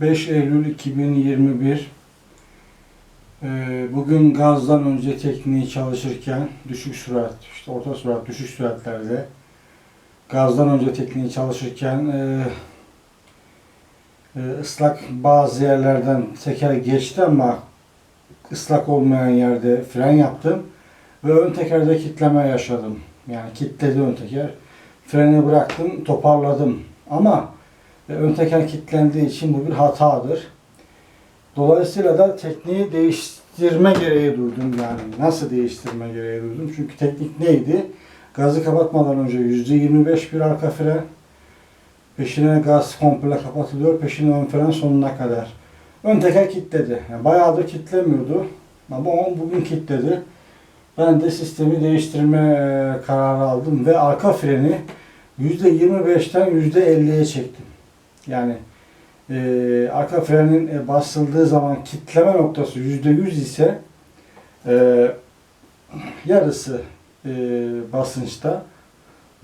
5 Eylül 2021 Ee, Bugün gazdan önce tekniği çalışırken düşük sürat, işte orta sürat, düşük süratlerde gazdan önce tekniği çalışırken e, e, ıslak bazı yerlerden teker geçti ama ıslak olmayan yerde fren yaptım ve ön tekerde kitleme yaşadım. Yani kitledi ön teker. Freni bıraktım, toparladım. Ama ön teker kilitlendiği için bu bir hatadır. Dolayısıyla da tekniği değiştirme gereği duydum yani. Nasıl değiştirme gereği duydum? Çünkü teknik neydi? Gazı kapatmadan önce %25 bir arka fren, peşine gaz komple kapatılıyor, peşine ön fren sonuna kadar. Ön teker kilitledi. Yani bayağıdır kilitlemiyordu ama o bugün kilitledi. Ben de sistemi değiştirme e, kararı aldım ve arka freni %25'ten %50'ye çektim. Yani e, arka frenin e, basıldığı zaman kitleme noktası %100 ise e, yarısı e, basınçta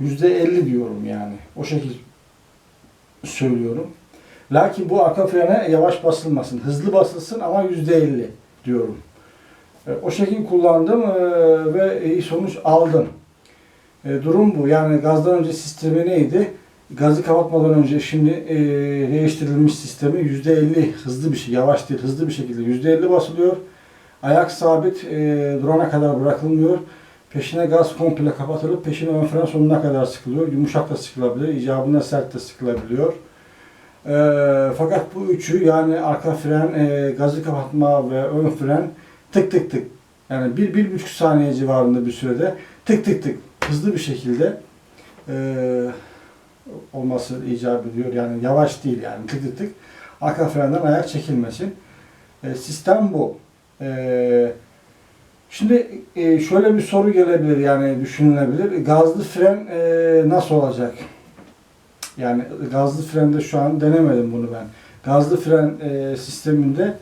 %50 diyorum yani. O şekilde söylüyorum. Lakin bu arka frene yavaş basılmasın. Hızlı basılsın ama %50 diyorum. E, o şekilde kullandım e, ve iyi sonuç aldım. E, durum bu. Yani gazdan önce sistemi neydi? Gazı kapatmadan önce şimdi e, değiştirilmiş sistemi %50 hızlı bir şey, yavaş değil hızlı bir şekilde %50 basılıyor. Ayak sabit e, durana kadar bırakılmıyor. Peşine gaz komple kapatılıp peşine ön fren sonuna kadar sıkılıyor. Yumuşak da sıkılabilir, icabında sert de sıkılabiliyor. E, fakat bu üçü yani arka fren, e, gazı kapatma ve ön fren tık tık tık yani bir, bir buçuk saniye civarında bir sürede tık tık tık hızlı bir şekilde e, olması icap ediyor. Yani yavaş değil yani tık tık. Arka frenden ayak çekilmesin. E, sistem bu. E, şimdi e, şöyle bir soru gelebilir yani düşünülebilir. Gazlı fren e, nasıl olacak? Yani gazlı frende şu an denemedim bunu ben. Gazlı fren e, sisteminde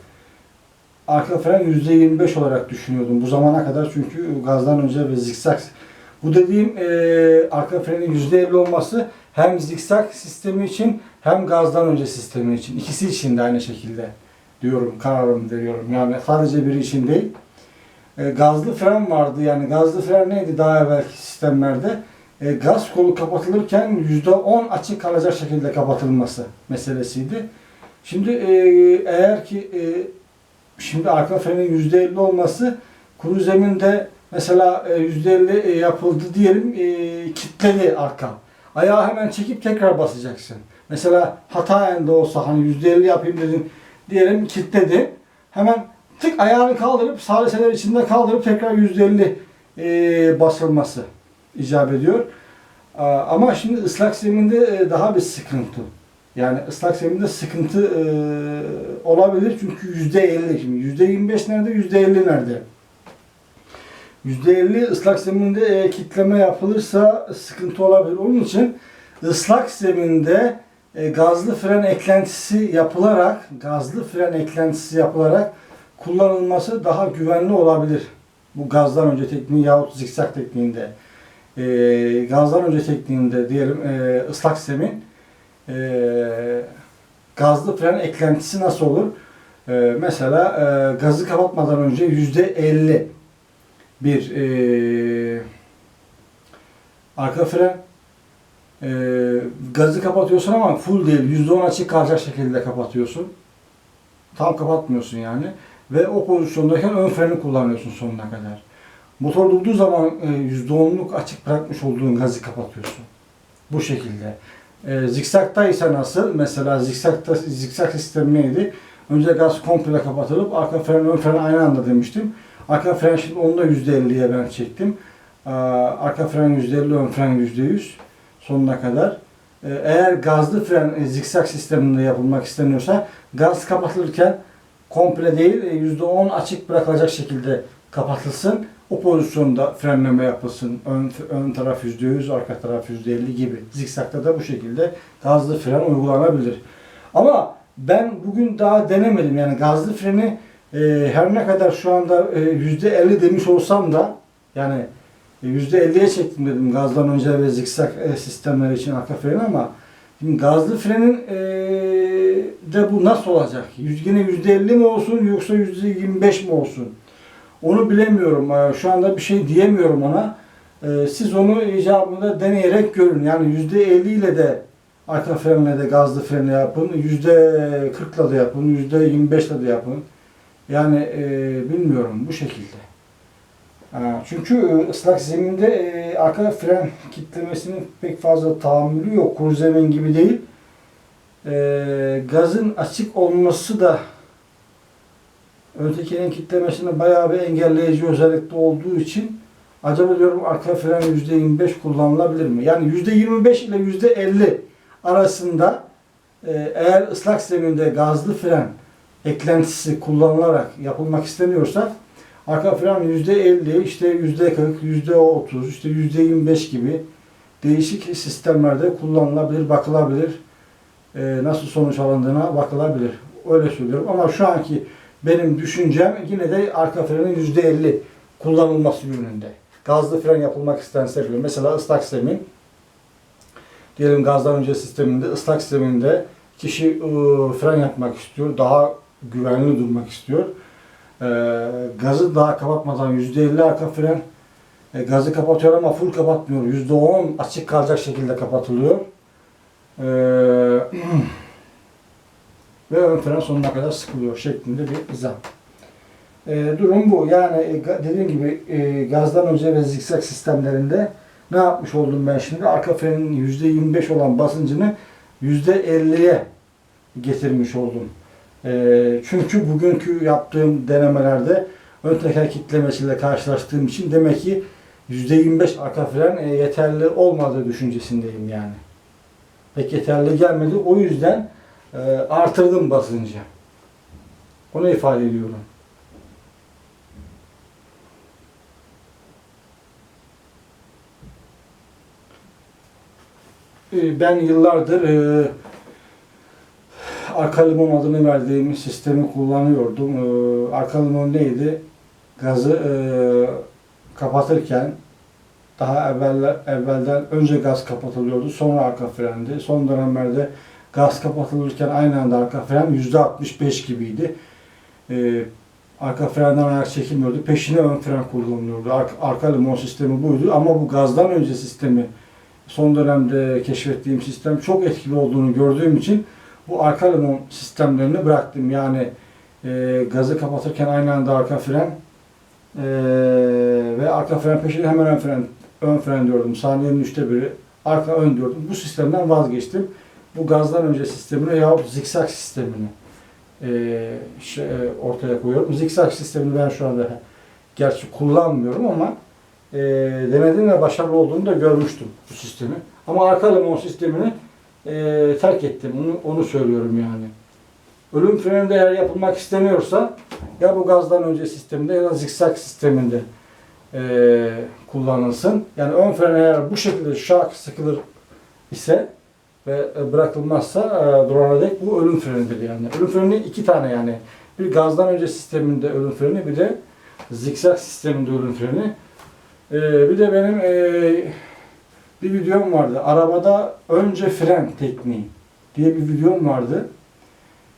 arka fren %25 olarak düşünüyordum bu zamana kadar çünkü gazdan önce ve zikzak bu dediğim e, arka frenin %50 olması hem zikzak sistemi için hem gazdan önce sistemi için. İkisi için de aynı şekilde diyorum kararımı veriyorum. Yani sadece biri için değil. E, gazlı fren vardı. Yani gazlı fren neydi? Daha evvelki sistemlerde e, gaz kolu kapatılırken %10 açık kalacak şekilde kapatılması meselesiydi. Şimdi e, eğer ki e, Şimdi arka frenin %50 olması kuru zeminde mesela e, %50 yapıldı diyelim e, kitledi arka. Ayağı hemen çekip tekrar basacaksın. Mesela hatayen de olsa hani %50 yapayım dedin diyelim kitledi. Hemen tık ayağını kaldırıp saliseler içinde kaldırıp tekrar %50 e, basılması icap ediyor. Ama şimdi ıslak zeminde daha bir sıkıntı. Yani ıslak zeminde sıkıntı e, olabilir çünkü yüzde elli şimdi yüzde yirmi beş nerede yüzde elli nerede? Yüzde elli ıslak zeminde e, kitleme yapılırsa sıkıntı olabilir. Onun için ıslak zeminde e, gazlı fren eklentisi yapılarak gazlı fren eklentisi yapılarak kullanılması daha güvenli olabilir. Bu gazdan önce tekniği yahut zikzak tekniğinde. E, gazdan önce tekniğinde diyelim e, ıslak zemin e, gazlı fren eklentisi nasıl olur? E, mesela e, gazı kapatmadan önce yüzde elli bir e, arka fren e, gazı kapatıyorsun ama full değil yüzde on açık kalacak şekilde kapatıyorsun. Tam kapatmıyorsun yani. Ve o pozisyondayken ön freni kullanıyorsun sonuna kadar. Motor durduğu zaman yüzde onluk açık bırakmış olduğun gazı kapatıyorsun. Bu şekilde. E, zikzakta ise nasıl? Mesela zikzakta zikzak sistemi neydi? Önce gaz komple kapatılıp arka fren ön fren aynı anda demiştim. Arka fren şimdi onu da %50'ye ben çektim. E, arka fren %50, ön fren %100 sonuna kadar. E, eğer gazlı fren e, zikzak sisteminde yapılmak isteniyorsa gaz kapatılırken komple değil %10 açık bırakılacak şekilde kapatılsın. O pozisyonda frenleme yapılsın. Ön, ön taraf %100, arka taraf %50 gibi. Zikzakta da bu şekilde gazlı fren uygulanabilir. Ama ben bugün daha denemedim. Yani gazlı freni e, her ne kadar şu anda e, %50 demiş olsam da yani %50'ye çektim dedim gazdan önce ve zikzak e, sistemleri için arka freni ama Şimdi gazlı frenin eee, de bu nasıl olacak? Yine %50 mi olsun yoksa %25 mi olsun? Onu bilemiyorum. Şu anda bir şey diyemiyorum ona. Siz onu icabında deneyerek görün. Yani %50 ile de arka frenle de gazlı frenle yapın. %40'la da yapın. %25'le de yapın. Yani e, bilmiyorum bu şekilde. Ha, Çünkü e, ıslak zeminde e, arka fren kitlemesinin pek fazla tahammülü yok. Kuru zemin gibi değil. E, gazın açık olması da ön tekerin kitlemesini bayağı bir engelleyici özellikte olduğu için acaba diyorum arka fren %25 kullanılabilir mi? Yani %25 ile %50 arasında e, eğer ıslak zeminde gazlı fren eklentisi kullanılarak yapılmak isteniyorsa arka fren %50, işte %40, %30, işte %25 gibi değişik sistemlerde kullanılabilir, bakılabilir. E, nasıl sonuç alındığına bakılabilir. Öyle söylüyorum ama şu anki benim düşüncem yine de arka frenin %50 kullanılması yönünde. Gazlı fren yapılmak istense bile mesela ıslak zemin diyelim gazdan önce sisteminde ıslak zeminde kişi ıı, fren yapmak istiyor. Daha güvenli durmak istiyor. Ee, gazı daha kapatmadan %50 arka fren e, gazı kapatıyor ama full kapatmıyor. %10 açık kalacak şekilde kapatılıyor. Ee, ve ön fren sonuna kadar sıkılıyor şeklinde bir izah. Ee, durum bu. Yani e, dediğim gibi e, gazdan önce ve zikzak sistemlerinde ne yapmış oldum ben şimdi? Arka frenin %25 olan basıncını %50'ye getirmiş oldum. Ee, çünkü bugünkü yaptığım denemelerde ön teker kitlemesiyle karşılaştığım için demek ki %25 arka fren e, yeterli olmadığı düşüncesindeyim yani. Pek yeterli gelmedi. O yüzden e, artırdım basıncı. Onu ifade ediyorum. E, Ben yıllardır e, arka limon adını verdiğim sistemi kullanıyordum. E, arka limon neydi? Gazı e, kapatırken daha evvel, evvelden önce gaz kapatılıyordu, sonra arka frendi. Son dönemlerde gaz kapatılırken aynı anda arka fren %65 gibiydi. E, arka frenden ayak çekilmiyordu. Peşine ön fren kullanılıyordu. Arka, arka limon sistemi buydu ama bu gazdan önce sistemi son dönemde keşfettiğim sistem çok etkili olduğunu gördüğüm için bu arka limon sistemlerini bıraktım. Yani e, gazı kapatırken aynı anda arka fren e, ve arka fren peşinde hemen ön fren ön fren diyordum. Saniyenin üçte biri arka ön diyordum. Bu sistemden vazgeçtim. Bu gazdan önce sistemine yahut zikzak sistemini e, şey, e, ortaya koyuyorum. Zikzak sistemini ben şu anda gerçi kullanmıyorum ama e, denedim ve başarılı olduğunu da görmüştüm bu sistemi. Ama arka limon sistemini e, terk ettim. Onu, onu söylüyorum yani. Ölüm freni de eğer yapılmak isteniyorsa ya bu gazdan önce sisteminde ya da zikzak sisteminde e, kullanılsın. Yani ön fren eğer bu şekilde şak sıkılır ise ve bırakılmazsa e, durana dek bu ölüm frenidir yani. Ölüm freni iki tane yani. Bir gazdan önce sisteminde ölüm freni bir de zikzak sisteminde ölüm freni. E, bir de benim e, bir videom vardı. Arabada önce fren tekniği diye bir videom vardı.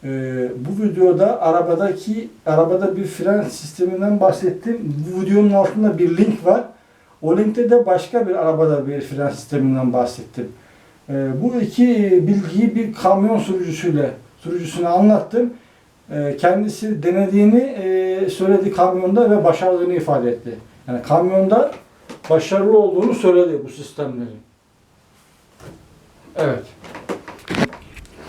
Ee, bu videoda arabadaki arabada bir fren sisteminden bahsettim. Bu videonun altında bir link var. O linkte de başka bir arabada bir fren sisteminden bahsettim. Ee, bu iki bilgiyi bir kamyon sürücüsüyle sürücüsüne anlattım. Ee, kendisi denediğini e, söyledi kamyonda ve başardığını ifade etti. Yani kamyonda başarılı olduğunu söyledi bu sistemlerin. Evet.